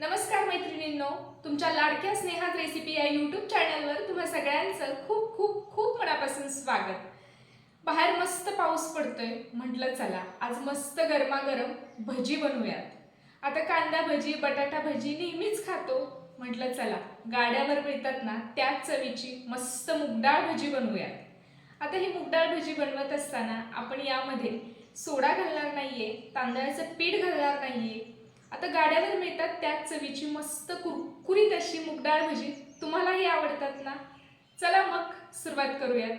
नमस्कार मैत्रिणींनो तुमच्या लाडक्या स्नेहात रेसिपी या यूट्यूब चॅनलवर तुम्हा सगळ्यांचं खूप खूप खूप मनापासून स्वागत. बाहेर मस्त पाऊस पडतोय म्हटलं चला आज मस्त गरमागरम भजी बनवूयात. आता कांदा भजी बटाटा भजी नेहमीच खातो म्हटलं चला गाड्यावर मिळतात ना त्याच चवीची मस्त मुगडाळ भजी बनवूयात. आता ही मुगडाळ भजी बनवत असताना आपण यामध्ये सोडा घालणार नाहीये तांदळाचं पीठ घालणार नाहीये आता गाड्यावर मिळतात त्याच चवीची मस्त कुरकुरीत अशी मुगडाळ भजी. तुम्हालाही आवडतात ना? चला मग सुरुवात करूयात.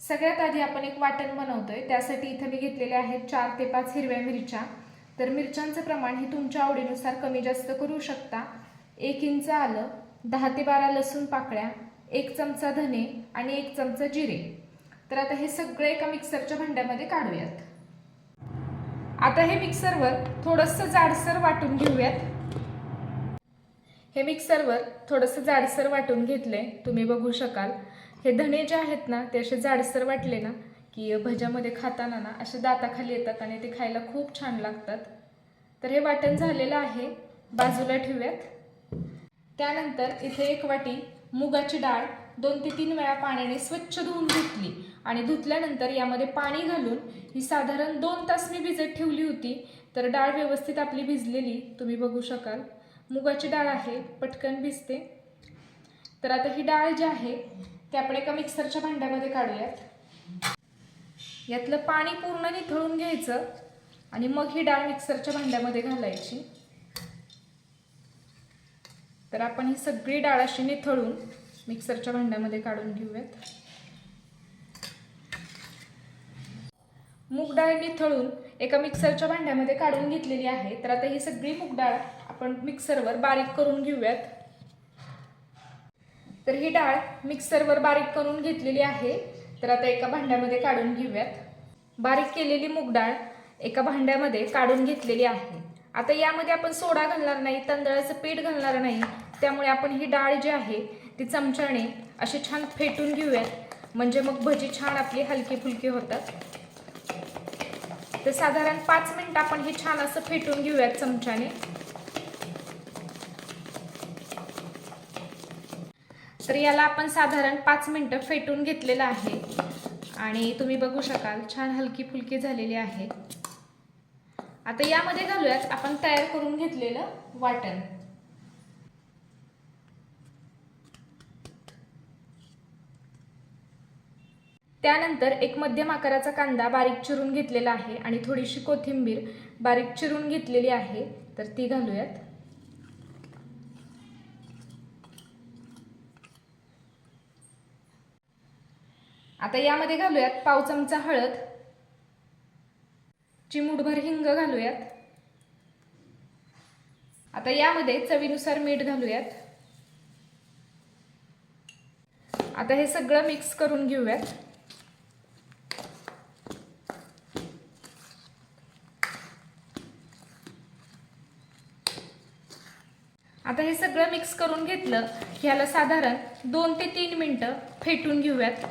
सगळ्यात आधी आपण एक वाटण बनवतोय. त्यासाठी इथं मी घेतलेले आहेत चार ते पाच हिरव्या मिरच्या. तर मिरच्यांचं प्रमाण हे तुमच्या आवडीनुसार कमी जास्त करू शकता. एक इंच आलं दहा ते बारा लसूण पाकळ्या एक चमचा धने आणि एक चमचा जिरे. तर आता हे सगळे एका मिक्सरच्या भांड्यामध्ये काढूयात. आता हे मिक्सरवर थोडंसं जाडसर वाटून घेऊयात. हे मिक्सरवर थोडंसं जाडसर वाटून घेतले तुम्ही बघू शकाल. हे धणे जे आहेत ना ते असे जाडसर वाटले ना की भज्यामध्ये खाताना ना असे दाताखाली येतात आणि ते खायला खूप छान लागतात. तर हे वाटण झालेलं आहे. बाजूला ठेवूयात. त्यानंतर इथे एक वाटी मुगाची डाळ दोन ते तीन वेळा पाण्याने स्वच्छ धुवून धुतली आणि धुतल्यानंतर यामध्ये पाणी घालून ही साधारण दोन तास मी भिजत ठेवली होती तर डाळ व्यवस्थित आपली भिजलेली तुम्ही बघू शकाल. मुगाची डाळ आहे पटकन भिजते. तर आता ही डाळ जी आहे ती आपण एका मिक्सरच्या भांड्यामध्ये काढूयात. यातलं पाणी पूर्ण निथळून घ्यायचं आणि मग ही डाळ मिक्सरच्या भांड्यामध्ये घालायची. तर आपण ही सगळी डाळ अशी निथळून मिक्सरच्या भांड्यामध्ये काढून घेऊयात. मूग डाळ निथळून एका मिक्सरच्या भांड्यामध्ये काढून घेतलेली आहे. तर आता ही सगळी मूग डाळ आपण मिक्सरवर बारीक करून घेऊयात. तर ही डाळ मिक्सरवर बारीक करून घेतलेली आहे. तर आता एका भांड्यामध्ये काढून घेऊयात. बारीक केलेली मूग डाळ एका भांड्यामध्ये काढून घेतलेली आहे. आता यामध्ये आपण सोडा घालणार नाही तांदळाचं पीठ घालणार नाही. त्यामुळे आपण ही डाळ जी आहे ती चमच्याने अशी छान फेटून घेऊयात. म्हणजे मग भजी छान आपली हलकी फुलकी होतात. तर साधारण पाच मिनिट आपण हे छान असं फेटून घेऊयात चमच्याने. तर याला आपण साधारण पाच मिनिटं फेटून घेतलेलं आहे. आणि तुम्ही बघू शकाल छान हलकी फुलकी झालेली आहे. आता यामध्ये घालूयात आपण तयार करून घेतलेलं वाटण. त्यानंतर एक मध्यम आकाराचा कांदा बारीक चिरून घेतलेला आहे आणि थोडीशी कोथिंबीर बारीक चिरून घेतलेली आहे. तर ती घालूयात. आता यामध्ये घालूयात पाव चमचा हळद. चिमूटभर हिंग घालूयात. आता यामध्ये चवीनुसार मीठ घालूयात. आता हे सगळं मिक्स करून घेऊयात. आता हे सगळं मिक्स करून घेतलं की ह्याला साधारण दोन ते तीन मिनटं फेटून घेऊयात.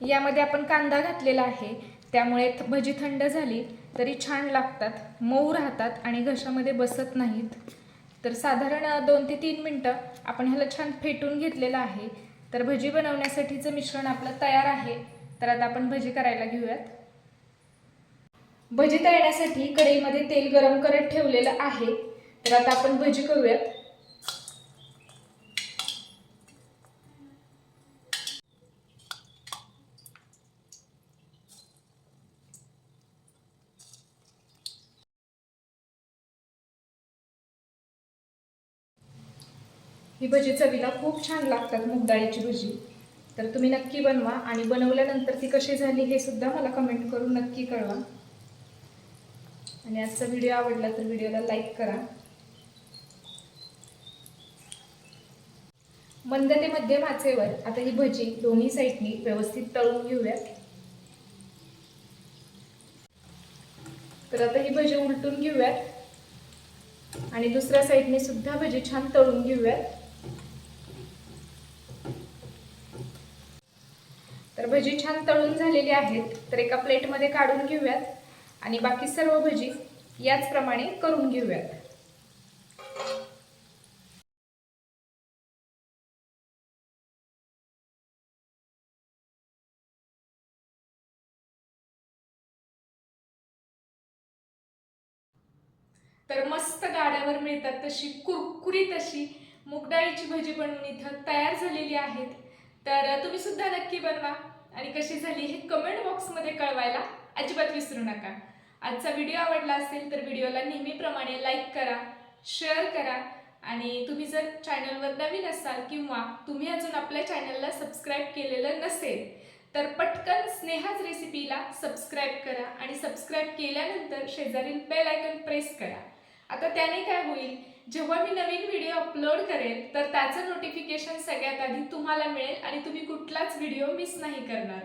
यामध्ये आपण कांदा घातलेला आहे. त्यामुळे भजी थंड झाली तरी छान लागतात मऊ राहतात आणि घशामध्ये बसत नाहीत. तर साधारण दोन ते तीन मिनटं आपण ह्याला छान फेटून घेतलेलं आहे. तर भजी बनवण्यासाठीचं मिश्रण आपलं तयार आहे. तर आता आपण भजी करायला घेऊयात. भजी तळण्यासाठी कढईमध्ये तेल गरम करत ठेवलेलं आहे. तर आता आपण भजी करूयात. ही भजी चवीला खूप छान लागतात मुगडाळीची भजी. तर तुम्ही नक्की बनवा आणि बनवल्यानंतर ती कशी झाली हे सुद्धा मला कमेंट करून नक्की कळवा. आणि आजचा व्हिडिओ आवडला तर व्हिडिओला लाईक करा. मंद ते मध्यम आचेवर आता ही भजी दोन्ही साईडनी व्यवस्थित तळून घेऊयात. तर आता ही भजी उलटून घेऊयात. आणि दुसऱ्या साईडने सुद्धा भजी छान तळून घेऊयात. तर भजी छान तळून झालेली आहेत. तर एका प्लेटमध्ये काढून घेऊयात. आणि बाकी सर्व भजी याचप्रमाणे करून घेऊयात. तर मस्त गाड्यावर मिळतात तशी कुरकुरीत अशी मुगडाळीची भजी बनवून इथं तयार झालेली आहेत. तर तुम्ही सुद्धा नक्की बनवा. आणि कशी झाली हे कमेंट बॉक्समध्ये कळवायला अजिबात विसरू नका. आजचा व्हिडिओ आवडला असेल तर व्हिडिओला नेहमीप्रमाणे लाईक करा शेअर करा. आणि तुम्ही जर चॅनलवर नवीन असाल किंवा तुम्ही अजून आपल्या चॅनलला सबस्क्राईब केलेलं नसेल तर पटकन स्नेहाच रेसिपीला सबस्क्राईब करा आणि सबस्क्राईब केल्यानंतर शेजारील बेल आयकन प्रेस करा. आता त्याने काय होईल? जेव्हा मी नवीन व्हिडिओ अपलोड करेल तर त्याचं नोटिफिकेशन सगळ्यात आधी तुम्हाला मिळेल आणि तुम्ही कुठलाच व्हिडिओ मिस नाही करणार.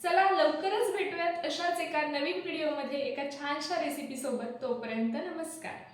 चला लवकरच भेटूयात अशाच एका नवीन व्हिडिओमध्ये एका छानशा रेसिपीसोबत तोपर्यंत नमस्कार.